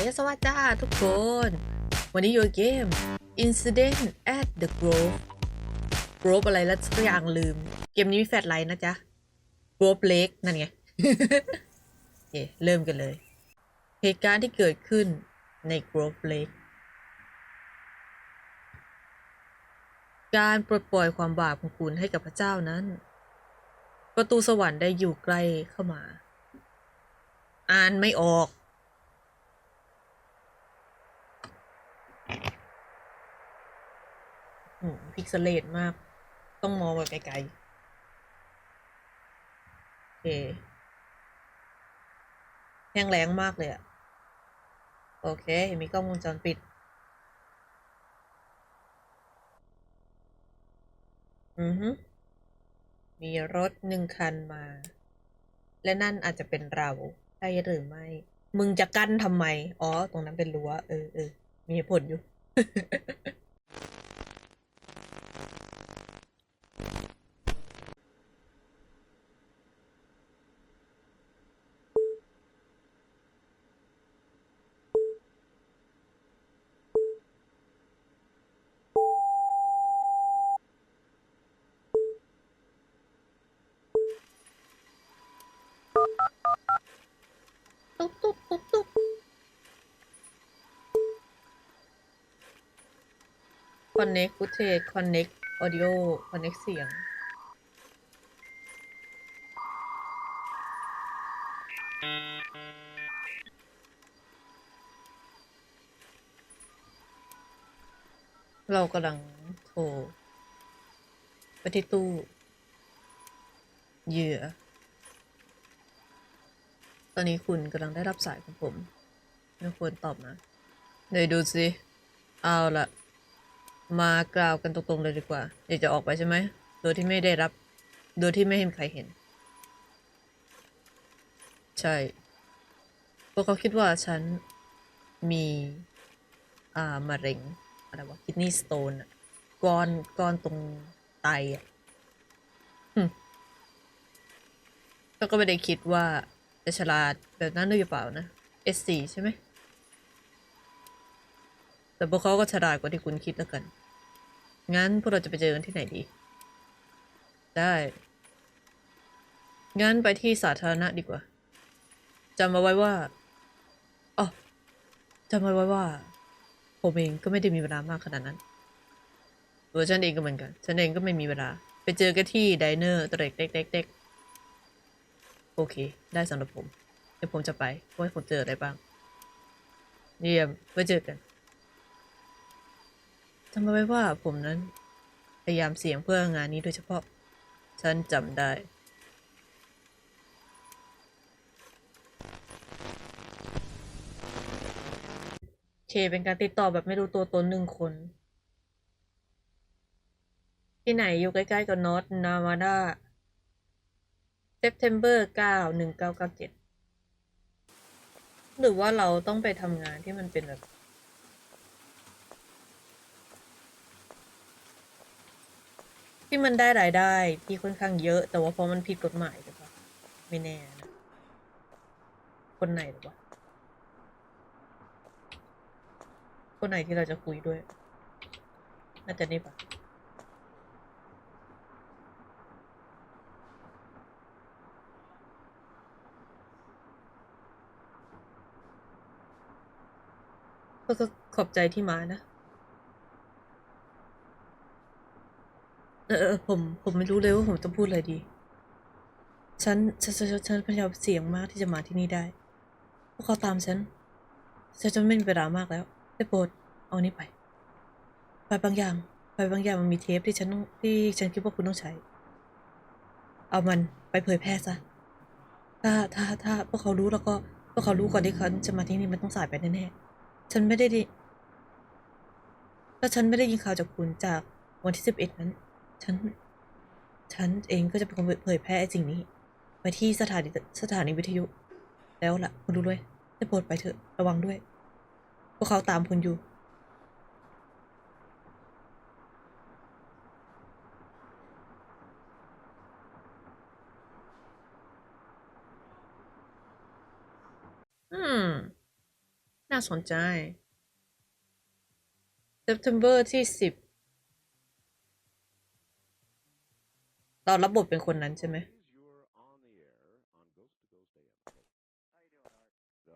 ยสวัสดีจ้าทุกคน วันนี้อยู่เกม Incident at the Grove Grove อะไรแล้วสักอย่างลืม เกมนี้มีแฟลไลท์นะจ๊ะ Grove Lake นั่นไงโอเคเริ่มกันเลย เหตุการณ์ที่เกิดขึ้นใน Grove Lake การปลดปล่อยความบาปของคุณให้กับพระเจ้านั้น ประตูสวรรค์ได้อยู่ใกล้เข้ามา อ่านไม่ออก โอ้ พิกเซเลตมาก ต้องมองไปไกลๆโอเคแห้งแล้งมากเลยอะโอเค มีกล้องวงจรปิด อือฮึมีรถหนึ่งคันมา และนั่นอาจจะเป็นเราใช่หรือไม่ มึงจะกั้นทำไม อ๋อ ตรงนั้นเป็นรั้ว เออเออมีผลอยู่ ตุ๊บตุ๊คอนเน็กต์ฟุตเทจคอนเน็กต์ออดิโอคอนเน็กต์เสียงเรากำลังโทรไปที่ตู้เหยื่อ อนนี้คุณกำลังได้รับสายของผมไม่ควรตอบนะเดี๋ยวดูสิเอาละมากล่าวกันตรงๆเลยดีกว่าอยากจะออกไปใช่ไหมโดยที่ไม่ได้รับ โดยที่ไม่เห็นใครเห็น ใช่เพราะเขาคิดว่าฉันมีอ่ามะเร็งอะไรวะคิดนี่สโตนอะก้อนก้อนตรงไตอะแล้วก็ไม่ได้คิดว่า จะฉลาดแบบนั้นด้วยหรือเปล่านะ S4 ใช่ไหม แต่พวกเขาก็ฉลาดกว่าที่คุณคิดแล้วกัน งั้นพวกเราจะไปเจอกันที่ไหนดี ได้ งั้นไปที่สาธารณะดีกว่า จำเอาไว้ว่าอ๋อจำเอาไว้ว่า ผมเองก็ไม่ได้มีเวลามากขนาดนั้นตัวฉันเองก็เหมือนกัน ฉันเองก็ไม่มีเวลา ไปเจอกันที่ไดเนอร์ตัวเล็กเล็กเล็ก โอเค ได้สำหรับผม เดี๋ยวผมจะไปว่าผมเจออะไรบ้าง เยี่ยมไว้เจอกันจำไว้ว่าผมนั้น พยายามเสี่ยงเพื่องานนี้โดยเฉพาะ ฉันจำได้เคเป็นการติดต่อแบบไม่รู้ตัวตนหนึ่งคน ที่ไหนอยู่ใกล้ ๆ กับนอตนามาดา September 9 1997 หรือว่าเราต้องไปทำงานที่มันเป็นแบบที่มันได้รายได้ที่ค่อนข้างเยอะ แต่ว่าเพราะมันผิดกฎหมายหรือเปล่าไม่แน่นะ คนไหนหรือเปล่าคนไหนที่เราจะคุยด้วย น่าจะนี่ปะ ก็ขอบใจที่มานะ เออเออผมผมไม่รู้เลยว่าผมจะพูดอะไรดี ฉันฉันฉันฉันพยายามเสี่ยงมากที่จะมาที่นี่ได้ พวกเขาตามฉัน ฉันจะไม่มีเวลามากแล้วได้โปรดเอานี้ไป ไปบางอย่าง ไปบางอย่างมันมีเทปที่ฉันต้องที่ฉันคิดว่าคุณต้องใช้ เอามันไปเผยแพร่ซะ ถ้าถ้าถ้าพวกเขารู้แล้วก็พวกเขารู้ก่อนที่เขาจะมาที่นี่มันต้องสายไปแน่ๆ ฉันไม่ได้ดิถ้าฉันไม่ได้ยินข่าวจากคุณจากวันที่สิบเอ็ดนั้น ฉัน ฉันเองก็จะเป็นคนเผยแพร่ไอ้สิ่งนี้ ไปที่สถานีสถานีวิทยุ แล้วล่ะ คุณดูด้วยได้โปรดไปเถอะ ระวังด้วย พวกเขาตามคุณอยู่ อืม น่าสนใจ September ที่สิบเรารับบทเป็นคนนั้นใช่ไหม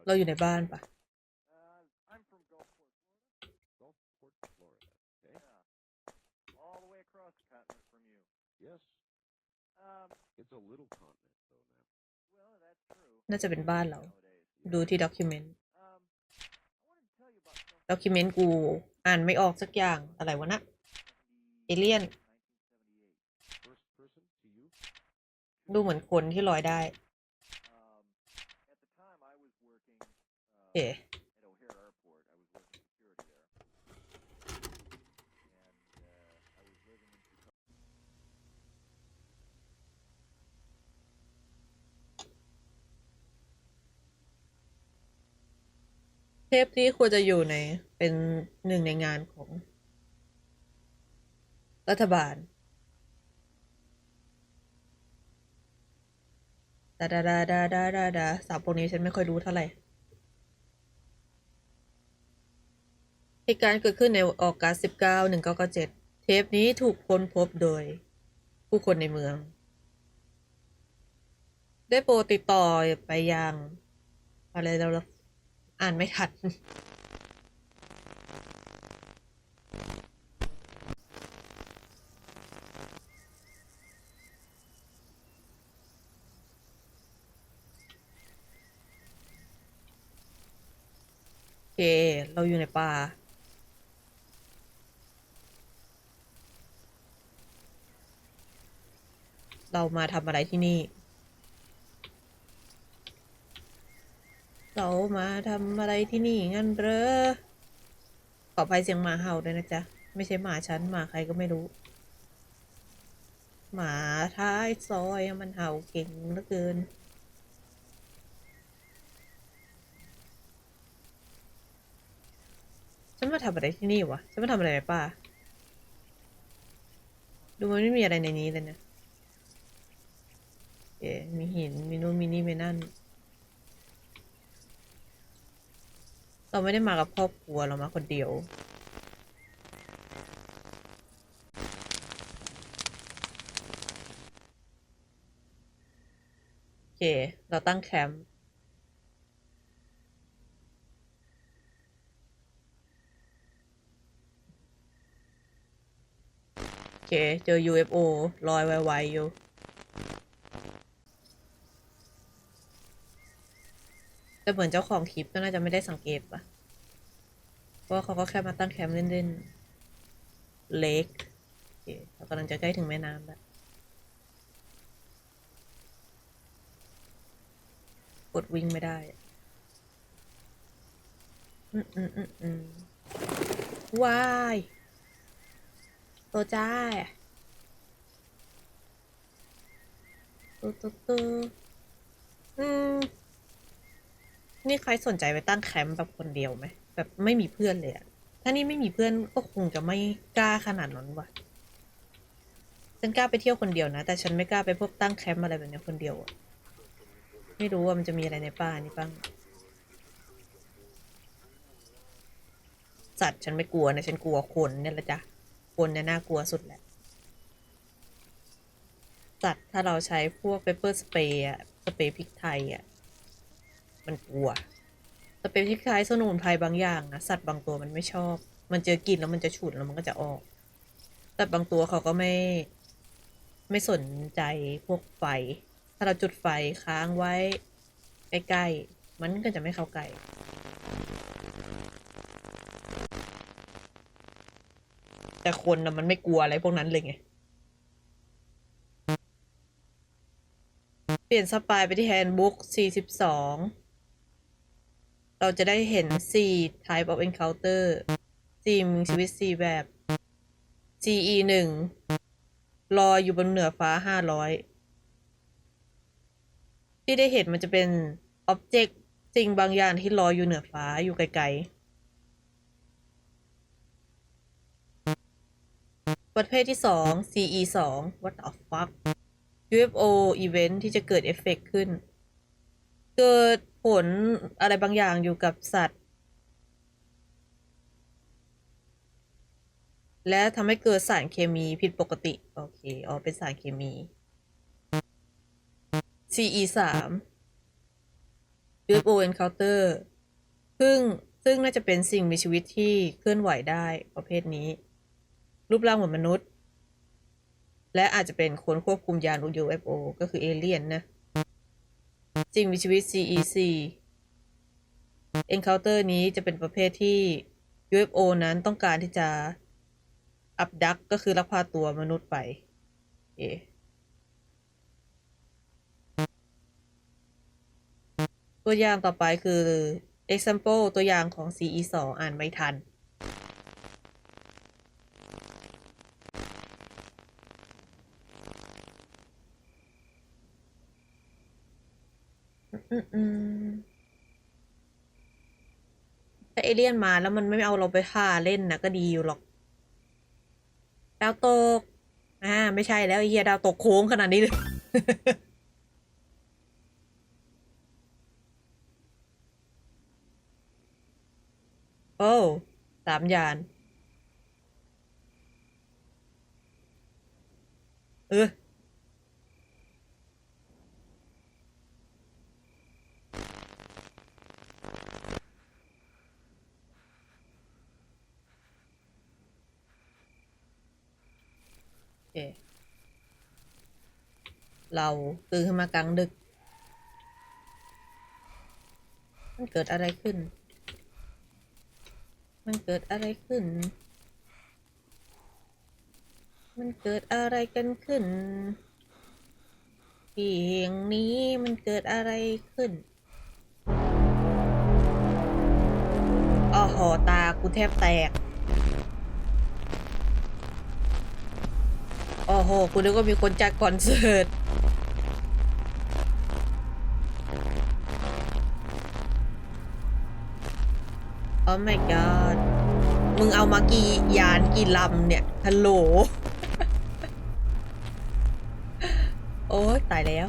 เราอยู่ในบ้านปะ Uh, I'm from Gulfport, Florida. Yeah. All the way across the continent from you. Yes, Um, it's a little continent though now. well, that's true. น่าจะเป็นบ้านเรา Nowadays. ดูที่ด็อกิเมนต์ Um, I wanted to tell you about something. ด็อกิเมนต์กู อ่านไม่ออกสักอย่างอะไรวะนะเอเลี่ยน ดูเหมือนคนที่ลอยได้เอ๋ เทปนี้ควรจะอยู่ในเป็นหนึ่งในงานของ รัฐบาลดาดาดาดาดาดาดาสามพวกนี้ฉันไม่ค่อยรู้เท่าไหร่เหตุการณ์เกิดขึ้นในออกกาส19 1997 เทปนี้ถูกค้นพบโดย ผู้คนในเมือง ได้โปรติดต่อไปยังอะไรแล้ว อ่านไม่ทันโอเค เราอยู่ในป่า เรามาทำอะไรที่นี่ เรามาทำอะไรที่นี่งั้นเหรอขออภัยเสียงหมาเห่าด้วยนะจ๊ะ ไม่ใช่หมาฉันหมาใครก็ไม่รู้ หมาท้ายซอยมันเห่าเก่งเหลือเกินฉันมาทำอะไรที่นี่วะฉันมาทำอะไรในป่าดูมันไม่มีอะไรในนี้เลยนะเอ๊มีหินมีนู่นมีนี่มีนั่น เราไม่ได้มากับครอบครัวเรามาคนเดียว โอเค เราตั้งแคมป์โอเค เจอ UFO ลอยไวๆอยู่ แต่เหมือนเจ้าของคลิปก็น่าจะไม่ได้สังเกตปะเพราะว่าเขาก็แค่มาตั้งแคมป์เล่นๆเล็กเรากำลังจะใกล้ถึงแม่น้ำแล้วกดวิ่งไม่ได้ อืมอืมอืมอืมวายตัวจ้าตัวตัวตัวอืม นี่ใครสนใจไปตั้งแคมป์แบบคนเดียวไหมแบบไม่มีเพื่อนเลยอะถ้านี่ไม่มีเพื่อนก็คงจะไม่กล้าขนาดนั้นว่ะฉันกล้าไปเที่ยวคนเดียวนะ แต่ฉันไม่กล้าไปพวกตั้งแคมป์อะไรแบบเนี้ยคนเดียวอะไม่รู้ว่ามันจะมีอะไรในป่านี่บ้างสัตว์ฉันไม่กลัวนะฉันกลัวคนเนี่ยแหละจ้ะคนเนี่ยน่ากลัวสุดแหละสัตว์ถ้าเราใช้พวกเปเปอร์สเปรย์อะสเปรย์พริกไทยอะ มันกลัวแต่เป็นคล้ายสมุนไพรบางอย่างนะสัตว์บางตัวมันไม่ชอบ มันเจอกลิ่นแล้วมันจะฉุนแล้วมันก็จะออกแต่บางตัวเขาก็ไม่ ไม่สนใจพวกไฟ ถ้าเราจุดไฟค้างไว้ใกล้ๆมันก็จะไม่เข้าใกล้แต่คนนะมันไม่กลัวอะไรพวกนั้นเลยไง เปลี่ยนสปายไปที่แฮนด์บุ๊ก 42 เราจะได้เห็น 4 type of encounter 4มีชีวิต 4 แบบ GE 1ลอยอยู่บนเหนือฟ้า 500 ที่ได้เห็นมันจะเป็น object สิ่งบางอย่างที่ลอยอยู่เหนือฟ้าอยู่ไกลๆ ประเภทที่ 2 CE 2 what the fuck UFO event ที่จะเกิดเอฟเฟกต์ขึ้น เกิดผลอะไรบางอย่างอยู่กับสัตว์ และทำให้เกิดสารเคมีผิดปกติ โอเค อ๋อ เป็นสารเคมี CE3 UFO encounter ซึ่งซึ่งน่าจะเป็นสิ่งมีชีวิตที่เคลื่อนไหวได้ประเภทนี้ รูปร่างเหมือนมนุษย์ และอาจจะเป็นคนควบคุมยาน UFO ก็คือเอเลี่ยนนะ สิ่งมีชีวิต CEC Encounter นี้จะเป็นประเภทที่ UFO นั้นต้องการที่จะอับดักก็คือลักพาตัวมนุษย์ไปโอตัวอย่างต่อไปคือ example ตัวอย่างของ CE 2 อ่านไม่ทัน อืมอืมถ้าเอเลี่ยนมาแล้วมันไม่เอาเราไปฆ่าเล่นนะก็ดีอยู่หรอก ดาวตก อ่า ไม่ใช่แล้วไอ้เฮียดาวตกโค้งขนาดนี้เลย โอ้สามยาน เออ เค เราตื่นขึ้นมากลางดึก มันเกิดอะไรขึ้น มันเกิดอะไรขึ้น มันเกิดอะไรกันขึ้นที่แห่งนี้มันเกิดอะไรขึ้นอ้อหอตากูแทบแตก โอ้โห คุณนึกว่ามีคนจัดคอนเสิร์ต โอ้ my god มึงเอามากี่ยานกี่ลำเนี่ย ฮัลโหล โอ้ตายแล้ว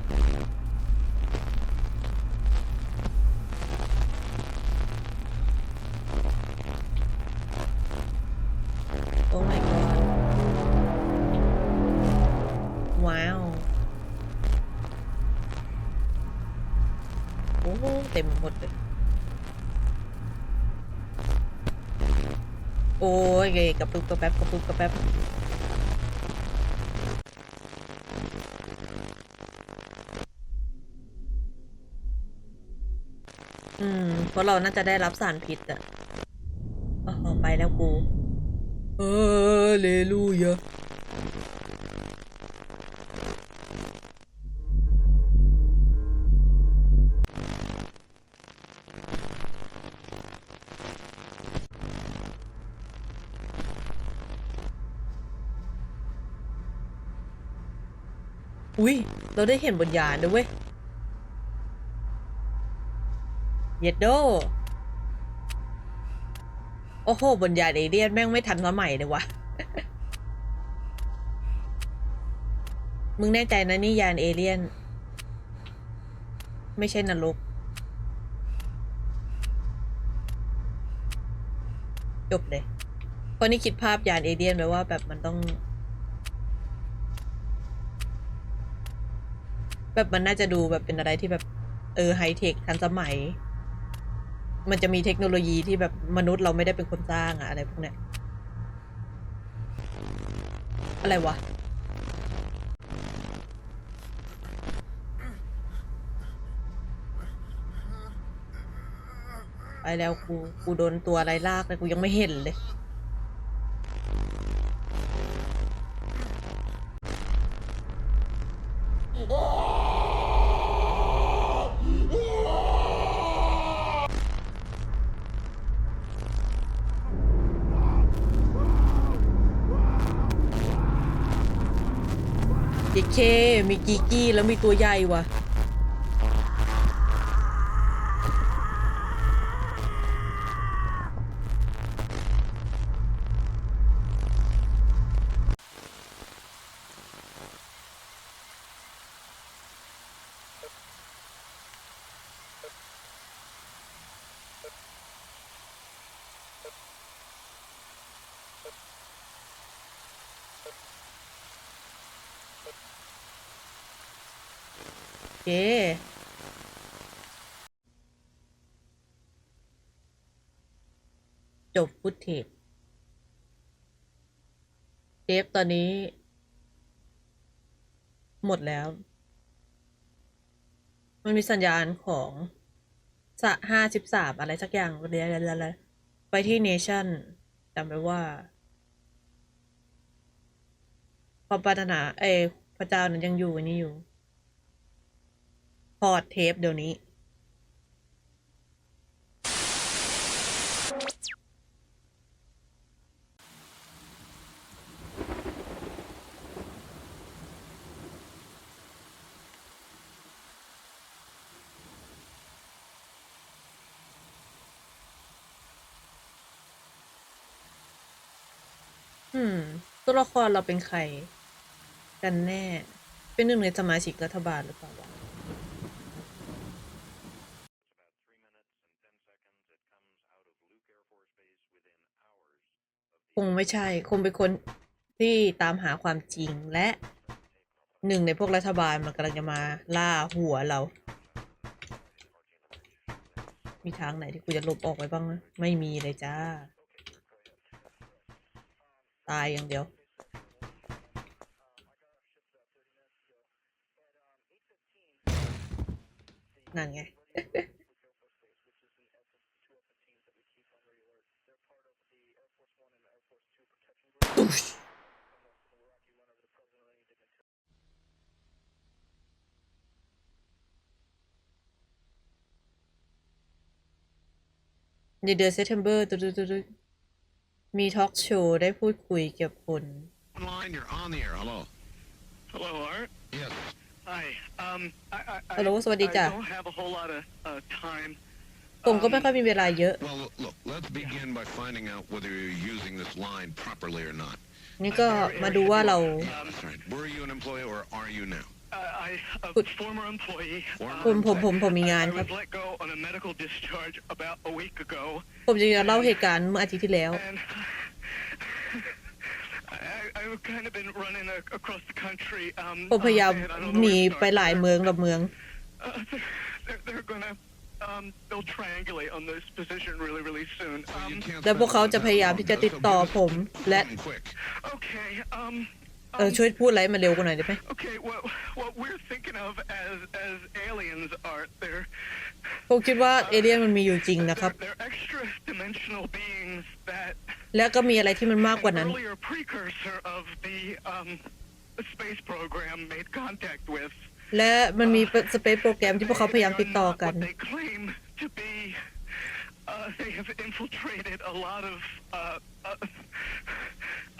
หมดเลยโอ้ยกกระปุกกระแป๊บกระปุกกระแป๊บอืมเพราะเราน่าจะได้รับสารพิษอะอ๋อไปแล้วกูเออเลลูยา เราได้เห็นบนยานด้วยเว้ย เยดโด โอ้โห บนยานเอเลี่ยนแม่งไม่ทันสมัยเลยวะ มึงแน่ใจนะนี่ยานเอเลียน ไม่ใช่นรกจบเลยเพราะนี่คิดภาพยานเอเลี่ยนไว้ว่าแบบมันต้อง แบบมันน่าจะดูแบบเป็นอะไรที่แบบ เออไฮเทคทันสมัย มันจะมีเทคโนโลยีที่แบบมนุษย์เราไม่ได้เป็นคนสร้างอะอะไรพวกเนี้ยอะไรวะไปแล้วกูกูโดนตัวอะไรลากเลยกูยังไม่เห็นเลย มีกีกี้แล้วมีตัวใหญ่ว่ะ เค จบฟุตเทปเทปตอนนี้ หมดแล้ว มันมีสัญญาณของสะห้าสิบสามอะไรสักอย่างอะไรไปที่เนชั่นจำไว้ว่าความปรารถนาเอพระเจ้านั้นยังอยู่นี่อยู่ พอดเทปเดี๋ยวนี้ อืม ตัวละครเราเป็นใคร กันแน่ เป็นหนึ่งในสมาชิกรัฐบาลหรือเปล่าวะ คงไม่ใช่ คงเป็นคนที่ตามหาความจริงและหนึ่งในพวกรัฐบาลมันกำลังจะมาล่าหัวเรา มีทางไหนที่กูจะหลบออกไปบ้างไหมไม่มีเลยจ้า ตายอย่างเดียว นั่นไง ในเดือนเซปเทมเบอร์มีทอล์กโชว์ได้พูดคุยเกี่ยวกับคน Online, you're on the air. Hello. Hello, Art. Yes. Hi. Um, I, I, I, ฮัลโหลสวัสดี I จ้ะ don't have a whole lot of uh, time. ผมก็ไม่ Um, ค่อยมีเวลาเยอะ Well, look, let's begin by finding out whether you're using this line properly or not. นี่ก็มาดูว่าเรา Yeah, that's right. Were you an employee or are you now? Uh, I, a Good. former employee. Former ผมผมผมผมมีงาน I ครับ was let go on a medical discharge about a week ago, ผมจะเล่าเหตุการณ์เมื่ออาทิตย์ที่แล้ว and I, I've kind of been running a, across the country. Um, ผมพยายาม and I don't know หนี where to ไปหลาย start. เมืองละเมือง Uh, they're, they're gonna, um, they'll triangulate on this position really, really soon. So you Um, can't แล้วพวกเขาจะพยายามที่จะติดต่อผมและ something quick. okay, um, เออ um, ช่วยพูดอะไรให้มันเร็วกว่าหน่อยได้ไหม Okay, what what we're thinking of as as aliens are they're ผมคิดว่าเอเลี่ยนมันมีอยู่จริงนะครับ they're, they're extra dimensional beings that แล้วก็มีอะไรที่มันมากกว่านั้น an earlier precursor of the um space program made contact with. และมันมีสเปซโปรแกรมที่พวกเขาพยายามติดต่อกัน What they claim to be. Uh, they have infiltrated a lot of uh, uh,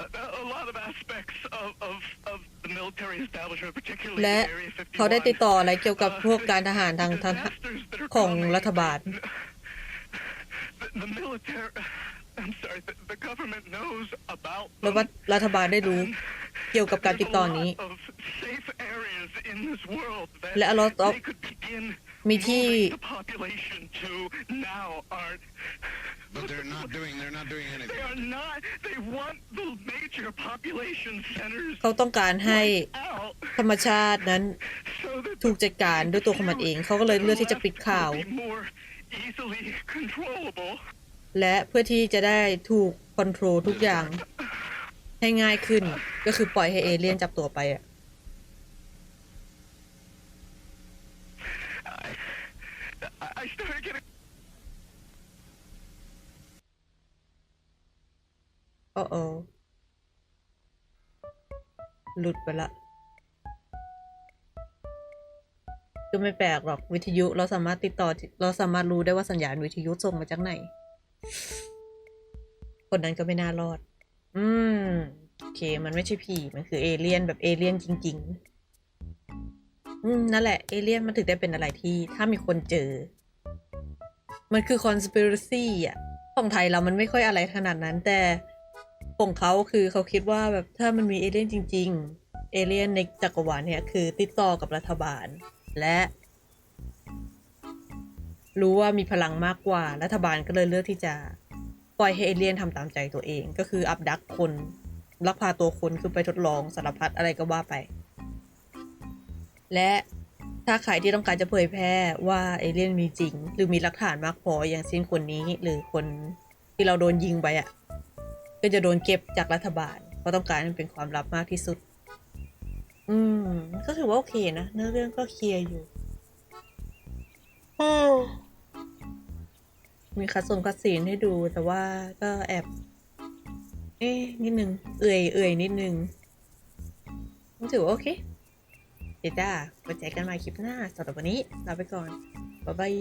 a, a lot of aspects of, of, of the military establishment, particularly และ in Area 51. เขาได้ติดต่ออะไรเกี่ยวกับพวกการทหารทางทาง disasters that are ของ coming. รัฐบาล The, the military, I'm sorry, the, the government knows about และว่า them. รัฐบาลได้รู้เกี่ยวกับการ There's ติด a ต่อ lot นี้ of safe areas in this world that และ a lot of they could begin มีที่ moving the population to now are But they're not doing. They're not doing they anything. are not they want the major population centers เขาต้องการให้ out ธรรมชาตินั้น so that ถูกจัดการด้วยตัวของมันเอง เขาก็เลยเลือกที่จะปิดข่าว be more easily controllable และเพื่อที่จะได้ถูกคอนโทรลทุกอย่างให้ง่ายขึ้น ก็คือปล่อยให้เอเลี่ยนจับตัวไปอะ I, I started getting โอ้โอหลุดไปละก็ไม่แปลกหรอกวิทยุเราสามารถติดต่อ เราสามารถรู้ได้ว่าสัญญาณวิทยุส่งมาจากไหน คนนั้นก็ไม่น่ารอด อืม โอเค มันไม่ใช่ผีมันคือเอเลี่ยนแบบเอเลี่ยนจริง ๆ อืม นั่นแหละ เอเลี่ยนมันถึงได้เป็นอะไรที่ถ้ามีคนเจอ มันคือ conspiracy อะ ของไทยเรามันไม่ค่อยอะไรขนาดนั้นแต่ ของเขาคือเขาคิดว่าแบบถ้ามันมีเอเลี่ยนจริง ๆ เอเลี่ยนในจักรวาลเนี่ยคือติดต่อกับรัฐบาล และ รู้ว่ามีพลังมากกว่ารัฐบาลก็เลยเลือกที่จะปล่อยให้เอเลี่ยนทำตามใจตัวเอง ก็คืออับดักคนลักพาตัวคนขึ้นไปทดลองสารพัดอะไรก็ว่าไป และถ้าใครที่ต้องการจะเผยแพร่ว่าเอเลี่ยนมีจริง หรือมีหลักฐานมากพออย่างเช่นคนนี้หรือคนที่เราโดนยิงไปอะ ก็จะโดนเก็บจากรัฐบาล เพราะต้องการให้มันเป็นความลับมากที่สุด อืม ก็ถือว่าโอเคนะเนื้อเรื่องก็เคลียร์อยู่อืมมีคัดส่งคัดซีนให้ดูแต่ว่าก็แอบ เอ๊ะนิดนึง เอื่อยเอื่อยนิดนึงก็ถือว่าโอเค เดี๋ยวจ้าไว้เจอกันใหม่คลิปหน้าสำหรับวันนี้ลาไปก่อน บ๊ายบาย